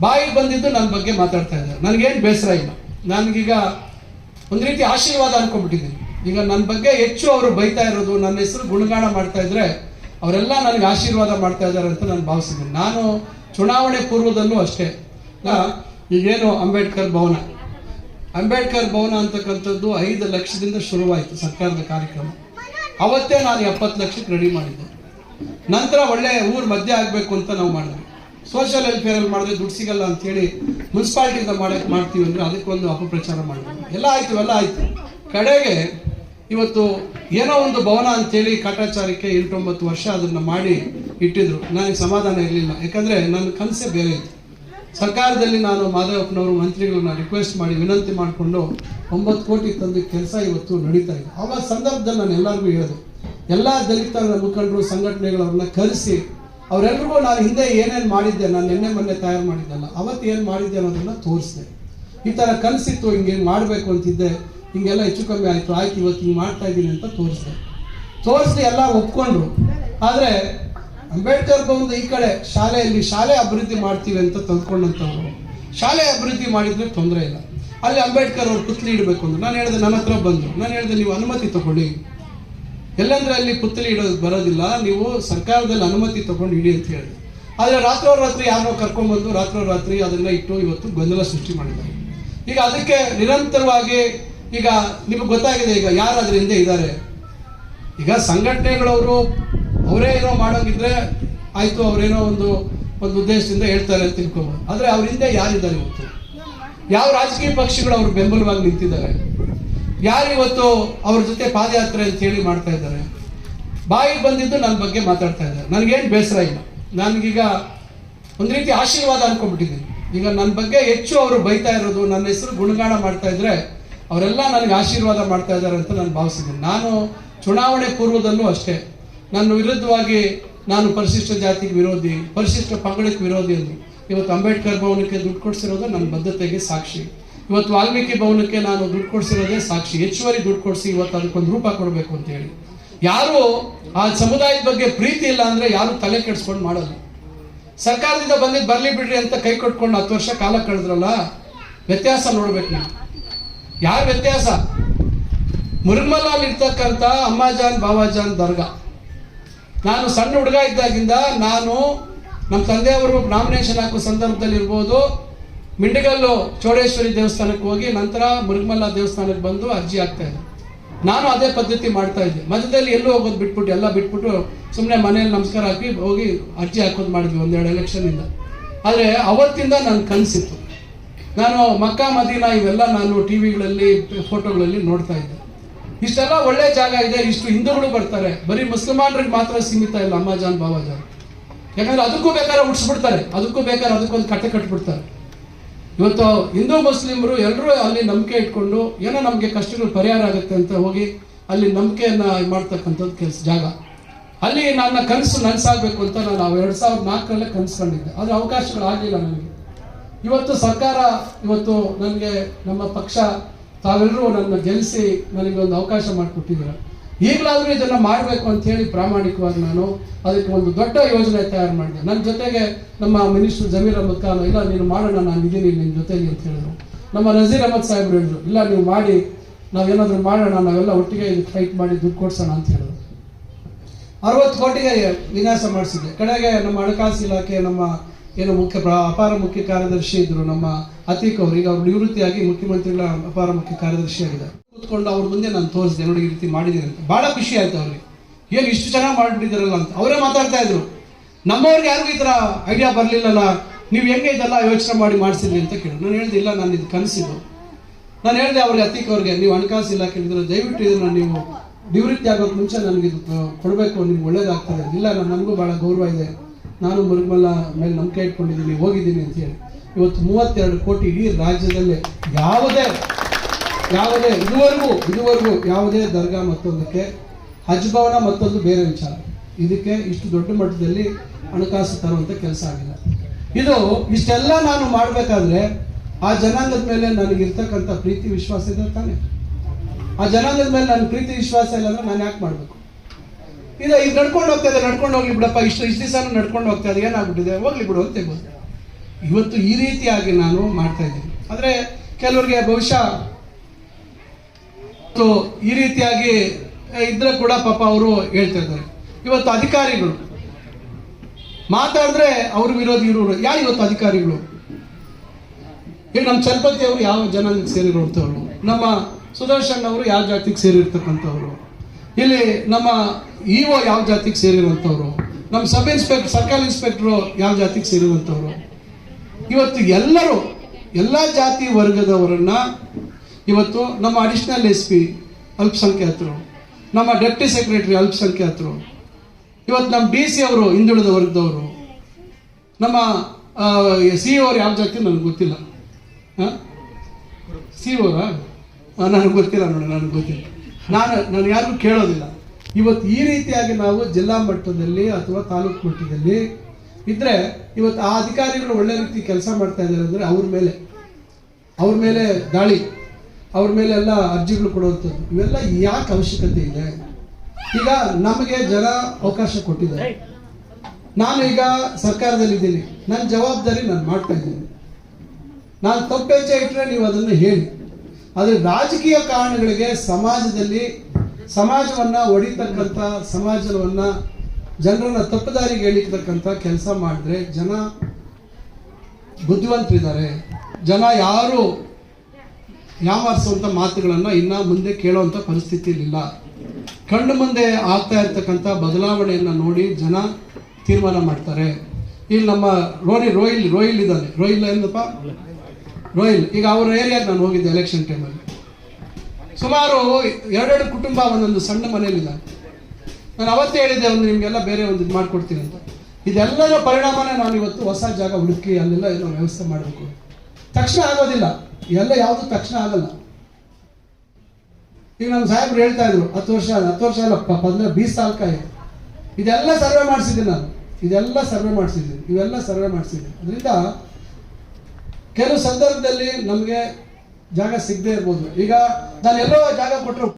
ಬಾಯಿಗೆ ಬಂದಿದ್ದು ನನ್ನ ಬಗ್ಗೆ ಮಾತಾಡ್ತಾ ಇದ್ದಾರೆ. ನನಗೇನು ಬೇಸರ ಇಲ್ಲ. ನನಗೀಗ ಒಂದು ರೀತಿ ಆಶೀರ್ವಾದ ಅನ್ಕೊಂಡ್ಬಿಟ್ಟಿದ್ದೀನಿ. ಈಗ ನನ್ನ ಬಗ್ಗೆ ಹೆಚ್ಚು ಅವರು ಬೈತಾ ಇರೋದು, ನನ್ನ ಹೆಸರು ಗುಣಗಾನ ಮಾಡ್ತಾ ಇದ್ರೆ ಅವರೆಲ್ಲ ನನಗೆ ಆಶೀರ್ವಾದ ಮಾಡ್ತಾ ಇದ್ದಾರೆ ಅಂತ ನಾನು ಭಾವಿಸಿದ್ದೀನಿ. ನಾನು ಚುನಾವಣೆ ಪೂರ್ವದಲ್ಲೂ ಅಷ್ಟೇ. ಈಗೇನು ಅಂಬೇಡ್ಕರ್ ಭವನ. ಅಂಬೇಡ್ಕರ್ ಭವನ ಅಂತಕ್ಕಂಥದ್ದು ಐದು ಲಕ್ಷದಿಂದ ಶುರುವಾಯಿತು ಸರ್ಕಾರದ ಕಾರ್ಯಕ್ರಮ. ಅವತ್ತೇ ನಾನು ಎಪ್ಪತ್ತು ಲಕ್ಷಕ್ಕೆ ರೆಡಿ ಮಾಡಿದ್ದೆ. ನಂತರ ಒಳ್ಳೆ ಊರು ಮಧ್ಯೆ ಆಗಬೇಕು ಅಂತ ನಾವು ಮಾಡಿದ್ವಿ. ಸೋಷಿಯಲ್ ವೆಲ್ಫೇರಲ್ಲಿ ಮಾಡಿದ್ರೆ ದುಡ್ಡು ಸಿಗಲ್ಲ ಅಂತೇಳಿ ಮುನ್ಸಿಪಾಲ್ಟಿಯಿಂದ ಮಾಡಕ್ಕೆ ಮಾಡ್ತೀವಿ ಅಂದರೆ ಅದಕ್ಕೊಂದು ಅಪಪ್ರಚಾರ ಮಾಡಿದ್ವಿ. ಎಲ್ಲ ಆಯ್ತು ಎಲ್ಲ ಆಯ್ತು. ಕಡೆಗೆ ಇವತ್ತು ಏನೋ ಒಂದು ಭವನ ಅಂತೇಳಿ ಕಾಟಾಚಾರಕ್ಕೆ ಎಂಟೊಂಬತ್ತು ವರ್ಷ ಅದನ್ನು ಮಾಡಿ ಇಟ್ಟಿದ್ರು. ನನಗೆ ಸಮಾಧಾನ ಇರಲಿಲ್ಲ. ಯಾಕಂದರೆ ನನ್ನ ಕನಸೇ ಬೇರೆ ಇತ್ತು. ಸರ್ಕಾರದಲ್ಲಿ ನಾನು ಮಾಧವಪ್ಪನವರು ಮಂತ್ರಿಗಳನ್ನ ರಿಕ್ವೆಸ್ಟ್ ಮಾಡಿ ವಿನಂತಿ ಮಾಡಿಕೊಂಡು ಒಂಬತ್ತು ಕೋಟಿ ತಂದು ಕೆಲಸ ಇವತ್ತು ನಡೀತಾ ಇದೆ. ಆವಾಗ ಸಂದರ್ಭದಲ್ಲಿ ನಾನು ಎಲ್ಲರಿಗೂ ಹೇಳಿದೆ. ಎಲ್ಲ ದಲಿತರ ಮುಖಂಡರು, ಸಂಘಟನೆಗಳವ್ರನ್ನ ಕರೆಸಿ ಅವರೆಲ್ಲರಿಗೂ ನಾನು ಹಿಂದೆ ಏನೇನು ಮಾಡಿದ್ದೆ, ನಾನು ನಿನ್ನೆ ಮೊನ್ನೆ ತಯಾರು ಮಾಡಿದ್ದೆಲ್ಲ, ಅವತ್ತು ಏನು ಮಾಡಿದ್ದೆ ಅನ್ನೋದನ್ನ ತೋರಿಸಿದೆ. ಈ ಥರ ಕನಸಿತ್ತು ಹಿಂಗೆ ಮಾಡಬೇಕು ಅಂತಿದ್ದೆ, ಹಿಂಗೆಲ್ಲ ಹೆಚ್ಚು ಕಮ್ಮಿ ಆಯಿತು, ಆಯ್ತು, ಇವತ್ತು ಹಿಂಗೆ ಮಾಡ್ತಾ ಇದ್ದೀನಿ ಅಂತ ತೋರಿಸಿದೆ. ತೋರಿಸಿ ಎಲ್ಲ ಒಪ್ಕೊಂಡ್ರು. ಆದರೆ ಅಂಬೇಡ್ಕರ್ ಬಂದು ಈ ಕಡೆ ಶಾಲೆಯಲ್ಲಿ ಶಾಲೆ ಅಭಿವೃದ್ಧಿ ಮಾಡ್ತೀವಿ ಅಂತ ತಂದ್ಕೊಂಡಂಥವ್ರು. ಶಾಲೆ ಅಭಿವೃದ್ಧಿ ಮಾಡಿದ್ರೆ ತೊಂದರೆ ಇಲ್ಲ. ಅಲ್ಲಿ ಅಂಬೇಡ್ಕರ್ ಅವ್ರು ಪುತ್ಲಿ ಇಡಬೇಕು ಅಂದ್ರೆ. ನಾನು ಹೇಳಿದೆ, ನನ್ನ ಹತ್ರ ಬಂದರು. ನಾನು ಹೇಳಿದೆ, ನೀವು ಅನುಮತಿ ತಗೊಳ್ಳಿ. ಎಲ್ಲಂದ್ರೆ ಅಲ್ಲಿ ಪುತ್ತಲಿ ಇಡೋದು ಬರೋದಿಲ್ಲ, ನೀವು ಸರ್ಕಾರದಲ್ಲಿ ಅನುಮತಿ ತಗೊಂಡು ಇಡಿ ಅಂತ ಹೇಳಿದೆ ಆದರೆ ರಾತ್ರೋರಾತ್ರಿ ಯಾರೋ ಕರ್ಕೊಂಡ್ಬಂದು ರಾತ್ರೋರಾತ್ರಿ ಅದನ್ನ ಇಟ್ಟು ಇವತ್ತು ಗೊಂದಲ ಸೃಷ್ಟಿ ಮಾಡಿದ್ದಾರೆ. ಈಗ ಅದಕ್ಕೆ ನಿರಂತರವಾಗಿ ಈಗ ನಿಮಗೆ ಗೊತ್ತಾಗಿದೆ, ಈಗ ಯಾರು ಅದ್ರ ಹಿಂದೆ ಇದ್ದಾರೆ? ಈಗ ಸಂಘಟನೆಗಳವರು ಅವರೇ ಏನೋ ಮಾಡೋಂಗಿದ್ರೆ ಆಯಿತು, ಅವರೇನೋ ಒಂದು ಒಂದು ಉದ್ದೇಶದಿಂದ ಹೇಳ್ತಾರೆ ಅಂತ ತಿಳ್ಕೊಬೋದು. ಆದರೆ ಅವ್ರ ಹಿಂದೆ ಯಾರಿದ್ದಾರೆ ಇವತ್ತು? ಯಾವ ರಾಜಕೀಯ ಪಕ್ಷಗಳು ಅವ್ರ ಬೆಂಬಲವಾಗಿ ನಿಂತಿದ್ದಾರೆ? ಯಾರು ಇವತ್ತು ಅವ್ರ ಜೊತೆ ಪಾದಯಾತ್ರೆ ಅಂತ ಹೇಳಿ ಮಾಡ್ತಾ ಇದ್ದಾರೆ? ಬಾಯಿ ಬಂದಿದ್ದು ನನ್ನ ಬಗ್ಗೆ ಮಾತಾಡ್ತಾ ಇದ್ದಾರೆ. ನನಗೇನು ಬೇಸರ ಇಲ್ಲ. ನನಗೀಗ ಒಂದು ರೀತಿ ಆಶೀರ್ವಾದ ಅನ್ಕೊಂಡ್ಬಿಟ್ಟಿದ್ದೀನಿ. ಈಗ ನನ್ನ ಬಗ್ಗೆ ಹೆಚ್ಚು ಅವರು ಬೈತಾ ಇರೋದು, ನನ್ನ ಹೆಸರು ಗುಣಗಾನ ಮಾಡ್ತಾ ಇದ್ರೆ ಅವರೆಲ್ಲ ನನಗೆ ಆಶೀರ್ವಾದ ಮಾಡ್ತಾ ಇದ್ದಾರೆ ಅಂತ ನಾನು ಭಾವಿಸಿದ್ದೀನಿ. ನಾನು ಚುನಾವಣೆ ಪೂರ್ವದಲ್ಲೂ ಅಷ್ಟೇ. ನನ್ನ ವಿರುದ್ಧವಾಗಿ ನಾನು ಪರಿಶಿಷ್ಟ ಜಾತಿಗೆ ವಿರೋಧಿ, ಪರಿಶಿಷ್ಟ ಪಂಗಡಕ್ಕೆ ವಿರೋಧಿ ಅಂದರು ಇವತ್ತು ಅಂಬೇಡ್ಕರ್ ಭವನಕ್ಕೆ ದುಡ್ಡು ಕೊಡಿಸಿರೋದು ನನ್ನ ಬದ್ಧತೆಗೆ ಸಾಕ್ಷಿ. ಇವತ್ತು ವಾಲ್ಮೀಕಿ ಭವನಕ್ಕೆ ನಾನು ದುಡ್ಡು ಕೊಡಿಸಿರೋದೇ ಸಾಕ್ಷಿ. ಹೆಚ್ಚುವರಿ ದುಡ್ಡು ಕೊಡಿಸಿ ಇವತ್ತು ಅದಕ್ಕೊಂದು ರೂಪ ಕೊಡಬೇಕು ಅಂತ ಹೇಳಿ. ಯಾರು ಆ ಸಮುದಾಯದ ಬಗ್ಗೆ ಪ್ರೀತಿ ಇಲ್ಲ ಅಂದ್ರೆ ಯಾರು ತಲೆ ಕೆಡಿಸ್ಕೊಂಡು ಮಾಡಲ್ಲ ಸರ್ಕಾರದಿಂದ ಬಂದಿದ್ದು ಬರಲಿ ಬಿಡ್ರಿ ಅಂತ ಕೈ ಕೊಟ್ಕೊಂಡು ಹತ್ತು ವರ್ಷ ಕಾಲ ಕಳೆದ್ರಲ್ಲ, ವ್ಯತ್ಯಾಸ ನೋಡ್ಬೇಕು ನೀವು. ಯಾರು ವ್ಯತ್ಯಾಸ? ಮುರುಗಮಲಲ್ಲಿ ಇರ್ತಕ್ಕಂಥ ಅಮ್ಮಾಜಾನ್, ಬಾಬಾಜಾನ್ ದರ್ಗಾ. ನಾನು ಸಣ್ಣ ಹುಡುಗ ಇದ್ದಾಗಿಂದ ನಾನು ನಮ್ಮ ತಂದೆಯವರು ನಾಮಿನೇಷನ್ ಹಾಕೋ ಸಂದರ್ಭದಲ್ಲಿ ಇರ್ಬೋದು ಮಿಂಡಗಲ್ಲು ಚೌಡೇಶ್ವರಿ ದೇವಸ್ಥಾನಕ್ಕೆ ಹೋಗಿ ನಂತರ ಮುರುಗಮಲ್ಲ ದೇವಸ್ಥಾನಕ್ಕೆ ಬಂದು ಅರ್ಜಿ ಹಾಕ್ತಾ ಇದ್ದೆ. ನಾನು ಅದೇ ಪದ್ಧತಿ ಮಾಡ್ತಾ ಇದ್ದೆ. ಮಧ್ಯದಲ್ಲಿ ಎಲ್ಲೂ ಹೋಗೋದು ಬಿಟ್ಬಿಟ್ಟು, ಎಲ್ಲ ಬಿಟ್ಬಿಟ್ಟು ಸುಮ್ಮನೆ ಮನೆಯಲ್ಲಿ ನಮಸ್ಕಾರ ಹಾಕಿ ಹೋಗಿ ಅರ್ಜಿ ಹಾಕೋದು ಮಾಡಿದ್ವಿ ಒಂದೆರಡು ಎಲೆಕ್ಷನಿಂದ ಆದರೆ ಅವತ್ತಿಂದ ನನ್ನ ಕನಸಿತ್ತು. ನಾನು ಮಕ್ಕ, ಮದೀನ ಇವೆಲ್ಲ ನಾನು ಟಿ ವಿಗಳಲ್ಲಿ ಫೋಟೋಗಳಲ್ಲಿ ನೋಡ್ತಾ ಇದ್ದೆ. ಇಷ್ಟೆಲ್ಲ ಒಳ್ಳೆ ಜಾಗ ಇದೆ, ಇಷ್ಟು ಹಿಂದೂಗಳು ಬರ್ತಾರೆ. ಬರೀ ಮುಸ್ಲಿಮಾನ್ರಿಗೆ ಮಾತ್ರ ಸೀಮಿತ ಇಲ್ಲ ಅಮ್ಮಾಜಾನ್ ಬಾಬಾಜಾನ್ ಯಾಕಂದ್ರೆ ಅದಕ್ಕೂ ಬೇಕಾದ್ರೆ ಉಡ್ಸ್ಬಿಡ್ತಾರೆ, ಅದಕ್ಕೂ ಬೇಕಾದ್ರೆ ಅದಕ್ಕೊಂದು ಕಟ್ಟೆ ಕಟ್ಬಿಡ್ತಾರೆ. ಇವತ್ತು ಹಿಂದೂ ಮುಸ್ಲಿಮರು ಎಲ್ಲರೂ ಅಲ್ಲಿ ನಂಬಿಕೆ ಇಟ್ಕೊಂಡು ಏನೋ ನಮಗೆ ಕಷ್ಟಗಳು ಪರಿಹಾರ ಆಗುತ್ತೆ ಅಂತ ಹೋಗಿ ಅಲ್ಲಿ ನಂಬಿಕೆಯನ್ನು ಮಾಡ್ತಕ್ಕಂಥದ್ದು ಕೆಲಸ ಜಾಗ. ಅಲ್ಲಿ ನನ್ನ ಕನಸು ನನಸಾಗಬೇಕು ಅಂತ ನಾನು ಎರಡು ಸಾವಿರದ ನಾಲ್ಕರಲ್ಲೇ ಕನಸ್ಕೊಂಡಿದ್ದೆ ಆದರೆ ಅವಕಾಶಗಳಾಗಲಿಲ್ಲ ನನಗೆ ಇವತ್ತು ಸರ್ಕಾರ ಇವತ್ತು ನನಗೆ ನಮ್ಮ ಪಕ್ಷ ತಾವೆಲ್ಲರೂ ನನ್ನ ಗೆಲ್ಲಿಸಿ ನನಗೆ ಒಂದು ಅವಕಾಶ ಮಾಡಿಕೊಟ್ಟಿದ್ದಾರೆ. ಈಗಲಾದರೂ ಇದನ್ನ ಮಾಡಬೇಕು ಅಂತ ಹೇಳಿ ಪ್ರಾಮಾಣಿಕವಾಗಿ ನಾನು ಅದಕ್ಕೆ ಒಂದು ದೊಡ್ಡ ಯೋಜನೆ ತಯಾರು ಮಾಡಿದೆ. ನನ್ನ ಜೊತೆಗೆ ನಮ್ಮ ಮಿನಿಸ್ಟರ್ ಜಮೀರ್ ಅಹಮದ್ ಖಾನ್, ಇಲ್ಲ ನೀನು ಮಾಡೋಣ, ನಾನು ಇದ್ದೀನಿ ನಿನ್ನ ಜೊತೆಗೆ ಅಂತ ಹೇಳಿದ್ರು. ನಮ್ಮ ನಜೀರ್ ಅಹಮದ್ ಸಾಹೇಬ್ರು ಹೇಳಿದ್ರು, ಇಲ್ಲ ನೀವು ಮಾಡಿ, ನಾವೇನಾದರೂ ಮಾಡೋಣ, ನಾವೆಲ್ಲ ಒಟ್ಟಿಗೆ ಫೈಟ್ ಮಾಡಿ ದುಡ್ಡು ಕೊಡ್ಸೋಣ ಅಂತ ಹೇಳಿದ್ರು. ಅರವತ್ತು ಕೋಟಿಗೆ ವಿನ್ಯಾಸ ಮಾಡಿಸಿದೆ ಕಡೆಗೆ ನಮ್ಮ ಹಣಕಾಸು ಇಲಾಖೆ, ನಮ್ಮ ಏನು ಮುಖ್ಯ ಪ್ರ- ಅಪಾರ ಮುಖ್ಯ ಕಾರ್ಯದರ್ಶಿ ಇದ್ರು ನಮ್ಮ ಅತೀಕ್ ಅವರು. ಈಗ ಅವರು ನಿವೃತ್ತಿಯಾಗಿ ಮುಖ್ಯಮಂತ್ರಿಗಳ ಅಪಾರ ಮುಖ್ಯ ಕಾರ್ಯದರ್ಶಿ ಆಗಿದ್ದಾರೆ. ಕೂತ್ಕೊಂಡು ಅವ್ರ ಮುಂದೆ ನಾನು ತೋರಿಸಿದೆ, ನೋಡಿ ಈ ರೀತಿ ಮಾಡಿದ್ದೀನಿ ಅಂತ. ಬಹಳ ಖುಷಿ ಆಯ್ತು ಅವ್ರಿಗೆ. ಏನು ಇಷ್ಟು ಚೆನ್ನಾಗಿ ಮಾಡಿಬಿಟ್ಟಿದ್ದಾರಲ್ಲ ಅಂತ. ಅವರೇ ಮಾತಾಡ್ತಾ ಇದ್ರು. ನಮ್ಮವ್ರಿಗೆ ಯಾರಿಗೂ ಈ ಥರ ಐಡಿಯಾ ಬರಲಿಲ್ಲಲ್ಲ, ನೀವು ಹೆಂಗೆ ಇದೆಲ್ಲ ಯೋಚನೆ ಮಾಡಿ ಮಾಡಿಸಿದ್ರಿ ಅಂತ ಕೇಳಿ ನಾನು ಹೇಳ್ದೆ, ಇಲ್ಲ, ನಾನು ಇದು ಕನಸಿದ್ದು ನಾನು ಹೇಳಿದೆ ಅವ್ರಿಗೆ ಅತ್ತಿಕ್ಕವ್ರಿಗೆ ನೀವು ಹಣಕಾಸು ಇಲ್ಲ ಕೇಳಿದ್ರೆ ದಯವಿಟ್ಟು ಇದನ್ನು ನೀವು ನಿವೃತ್ತಿ ಆಗೋಕೆ ಮುಂಚೆ ನನಗೆ ಇದು ಕೊಡಬೇಕು, ನಿಮ್ಗೆ ಒಳ್ಳೇದಾಗ್ತದೆ. ಇಲ್ಲ ನಾನು ನನಗೂ ಭಾಳ ಗೌರವ ಇದೆ. ನಾನು ಮುರುಗಮಲ್ಲ ಮೇಲೆ ನಂಬಿಕೆ ಇಟ್ಕೊಂಡಿದ್ದೀನಿ, ಹೋಗಿದ್ದೀನಿ ಅಂತ ಹೇಳಿ. ಇವತ್ತು ಮೂವತ್ತೆರಡು ಕೋಟಿ ಇಡೀ ರಾಜ್ಯದಲ್ಲೇ ಯಾವುದೇ ಯಾವುದೇ, ಇದುವರೆಗೂ ಇದುವರೆಗೂ ಯಾವುದೇ ದರ್ಗಾ ಮತ್ತೊಂದಕ್ಕೆ, ಹಜ್ ಭವನ ಮತ್ತೊಂದು ಬೇರೆ ವಿಚಾರ. ಇದಕ್ಕೆ ಇಷ್ಟು ದೊಡ್ಡ ಮಟ್ಟದಲ್ಲಿ ಹಣಕಾಸು ತರುವಂಥ ಕೆಲಸ ಆಗಿಲ್ಲ ಇದು ಇಷ್ಟೆಲ್ಲ ನಾನು ಮಾಡಬೇಕಾದ್ರೆ, ಆ ಜನಾಂಗದ ಮೇಲೆ ನನಗಿರ್ತಕ್ಕಂಥ ಪ್ರೀತಿ, ವಿಶ್ವಾಸ ಇದೆ ತಾನೆ. ಆ ಜನಾಂಗದ ಮೇಲೆ ನನ್ನ ಪ್ರೀತಿ, ವಿಶ್ವಾಸ ಇಲ್ಲ ಅಂದ್ರೆ ನಾನು ಯಾಕೆ ಮಾಡಬೇಕು? ಇದು ಈಗ ನಡ್ಕೊಂಡು ಹೋಗ್ತಾ ಇದೆ, ನಡ್ಕೊಂಡು ಹೋಗ್ಲಿ ಬಿಡಪ್ಪ, ಇಷ್ಟು ಇಷ್ಟು ದಿವಸ ನಡ್ಕೊಂಡು ಹೋಗ್ತಾ ಇದೆ, ಏನಾಗ್ಬಿಟ್ಟಿದೆ? ಹೋಗ್ಲಿ ಬಿಡು ಅಂತ ಇವತ್ತು ಈ ರೀತಿಯಾಗಿ ನಾನು ಮಾಡ್ತಾ ಇದ್ದೀನಿ. ಆದರೆ ಕೆಲವರಿಗೆ ಬಹುಶಃ ಇವತ್ತು ಈ ರೀತಿಯಾಗಿ ಇದ್ರೆ ಕೂಡ ಪಾಪ ಅವರು ಹೇಳ್ತಾ ಇದ್ದಾರೆ. ಇವತ್ತು ಅಧಿಕಾರಿಗಳು, ಮಾತಾಡಿದ್ರೆ ಅವ್ರ ವಿರೋಧಿ ಇರೋರು, ಯಾರು ಇವತ್ತು ಅಧಿಕಾರಿಗಳು? ಈಗ ನಮ್ಮ ಚಲಪತಿ ಅವರು ಯಾವ ಜನ ಸೇರಿರುವಂಥವ್ರು ನಮ್ಮ ಸುದರ್ಶನ್ ಅವರು ಯಾವ ಜಾತಿಗೆ ಸೇರಿರ್ತಕ್ಕಂಥವ್ರು? ಇಲ್ಲಿ ನಮ್ಮ ಇ ಯಾವ ಜಾತಿಗೆ ಸೇರಿರುವಂಥವ್ರು? ನಮ್ಮ ಸಬ್ ಇನ್ಸ್ಪೆಕ್ಟರ್ ಸರ್ಕಾರಿ ಇನ್ಸ್ಪೆಕ್ಟ್ರು ಯಾವ ಜಾತಿಗೆ ಸೇರಿರುವಂಥವ್ರು? ಇವತ್ತು ಎಲ್ಲರೂ, ಎಲ್ಲ ಜಾತಿ ವರ್ಗದವರನ್ನ ಇವತ್ತು ನಮ್ಮ ಅಡಿಷನಲ್ ಎಸ್ ಪಿ ಅಲ್ಪಸಂಖ್ಯಾತರು. ನಮ್ಮ ಡೆಪ್ಟಿ ಸೆಕ್ರೆಟರಿ ಅಲ್ಪಸಂಖ್ಯಾತರು. ಇವತ್ತು ನಮ್ಮ ಡಿ ಸಿ ಅವರು, ಹಿಂದುಳಿದ ವರ್ಗದವರು. ನಮ್ಮ ಸಿ ಅವರು ಯಾವ ಜಾತಿ ನನಗೆ ಗೊತ್ತಿಲ್ಲ. ಸಿ ಅವರಾ? ನನಗೆ ಗೊತ್ತಿಲ್ಲ ನೋಡಿ, ನನಗೆ ಗೊತ್ತಿಲ್ಲ. ನಾನು ನಾನು ಯಾರಿಗೂ ಕೇಳೋದಿಲ್ಲ. ಇವತ್ತು ಈ ರೀತಿಯಾಗಿ ನಾವು ಜಿಲ್ಲಾ ಮಟ್ಟದಲ್ಲಿ ಅಥವಾ ತಾಲೂಕು ಮಟ್ಟದಲ್ಲಿ ಇದ್ದರೆ ಇವತ್ತು ಆ ಅಧಿಕಾರಿಗಳು ಒಳ್ಳೆ ರೀತಿ ಕೆಲಸ ಮಾಡ್ತಾ ಇದ್ದಾರೆ ಅಂದರೆ ಅವ್ರ ಮೇಲೆ. ಅವ್ರ ಮೇಲೆ ದಾಳಿ. ಅವ್ರ ಮೇಲೆ ಎಲ್ಲ ಅರ್ಜಿಗಳು ಕೊಡುವಂಥದ್ದು. ಇವೆಲ್ಲ ಯಾಕೆ ಅವಶ್ಯಕತೆ ಇದೆ? ಈಗ ನಮಗೆ ಜನ ಅವಕಾಶ ಕೊಟ್ಟಿದ್ದಾರೆ. ನಾನು ಈಗ ಸರ್ಕಾರದಲ್ಲಿದ್ದೀನಿ. ನನ್ನ ಜವಾಬ್ದಾರಿ ನಾನು ಮಾಡ್ತಾ ಇದ್ದೀನಿ. ನಾನು ತಪ್ಪು ಹೆಜ್ಜೆ ಇಟ್ಟರೆ ನೀವು ಅದನ್ನು ಹೇಳಿ. ಆದರೆ ರಾಜಕೀಯ ಕಾರಣಗಳಿಗೆ ಸಮಾಜದಲ್ಲಿ ಸಮಾಜವನ್ನು ಒಡಿತಕ್ಕಂಥ, ಸಮಾಜವನ್ನು ಜನರನ್ನು ತಪ್ಪುದಾರಿಗೆ ಎಳಿತಕ್ಕಂಥ ಕೆಲಸ ಮಾಡಿದ್ರೆ ಜನ ಬುದ್ಧಿವಂತರಿದ್ದಾರೆ. ಜನ ಯಾರು ಯಾಮಾರಿಸುವಂಥ ಮಾತುಗಳನ್ನು ಇನ್ನ ಮುಂದೆ ಕೇಳುವಂಥ ಪರಿಸ್ಥಿತಿಯಲ್ಲಿಲ್ಲ. ಕಣ್ಣು ಮುಂದೆ ಆಗ್ತಾ ಇರ್ತಕ್ಕಂಥ ಬದಲಾವಣೆಯನ್ನು ನೋಡಿ ಜನ ತೀರ್ಮಾನ ಮಾಡ್ತಾರೆ. ಇಲ್ಲಿ ನಮ್ಮ ರೋನಿ ರೋಯಿಲ್ ರೋಯಿಲ್ ಇದ್ದಾನೆ. ರೋಹಿಲ್ ಏನಪ್ಪ? ರೋಯಿಲ್ ಈಗ ಅವ್ರ ಏರಿಯಾಗೆ ನಾನು ಹೋಗಿದ್ದೆ ಎಲೆಕ್ಷನ್ ಟೈಮಲ್ಲಿ ಸುಮಾರು ಎರಡೆರಡು ಕುಟುಂಬ ಒಂದೊಂದು ಸಣ್ಣ ಮನೆಯಲ್ಲಿದ್ದಾರೆ ನಾನು ಅವತ್ತೇ ಹೇಳಿದ್ದೆ, ಒಂದು ನಿಮಗೆಲ್ಲ ಬೇರೆ ಒಂದು ಇದು ಮಾಡ್ಕೊಡ್ತೀನಿ ಅಂತ. ಇದೆಲ್ಲರ ಪರಿಣಾಮನೇ ನಾನು ಇವತ್ತು ಹೊಸ ಜಾಗ ಹುಡುಕಿ ಅಲ್ಲೆಲ್ಲ ಏನೋ ವ್ಯವಸ್ಥೆ ಮಾಡಬೇಕು. ತಕ್ಷಣ ಆಗೋದಿಲ್ಲ. ಎಲ್ಲ ಯಾವುದು ತಕ್ಷಣ ಆಗಲ್ಲ. ಈಗ ನಮ್ಮ ಸಾಹೇಬ್ರು ಹೇಳ್ತಾ ಇದ್ರು, ಹತ್ತು ವರ್ಷ ಹತ್ತು ವರ್ಷ ಅಲ್ಲ ಪ- ಹದಿನೈದು ಬೀಸ್ ಸಾಲ್ಕಾಯಿ. ಇದೆಲ್ಲ ಸರ್ವೆ ಮಾಡಿಸಿದ್ದೀನಿ ನಾನು. ಇದೆಲ್ಲ ಸರ್ವೆ ಮಾಡಿಸಿದ್ದೀನಿ. ಇವೆಲ್ಲ ಸರ್ವೆ ಮಾಡಿಸಿದ್ದೀನಿ. ಅದರಿಂದ ಕೆಲವು ಸಂದರ್ಭದಲ್ಲಿ ನಮಗೆ ಜಾಗ ಸಿಗದೇ ಇರ್ಬೋದು. ಈಗ ನಾನು ಎಲ್ಲೋ ಜಾಗ ಕೊಟ್ಟರು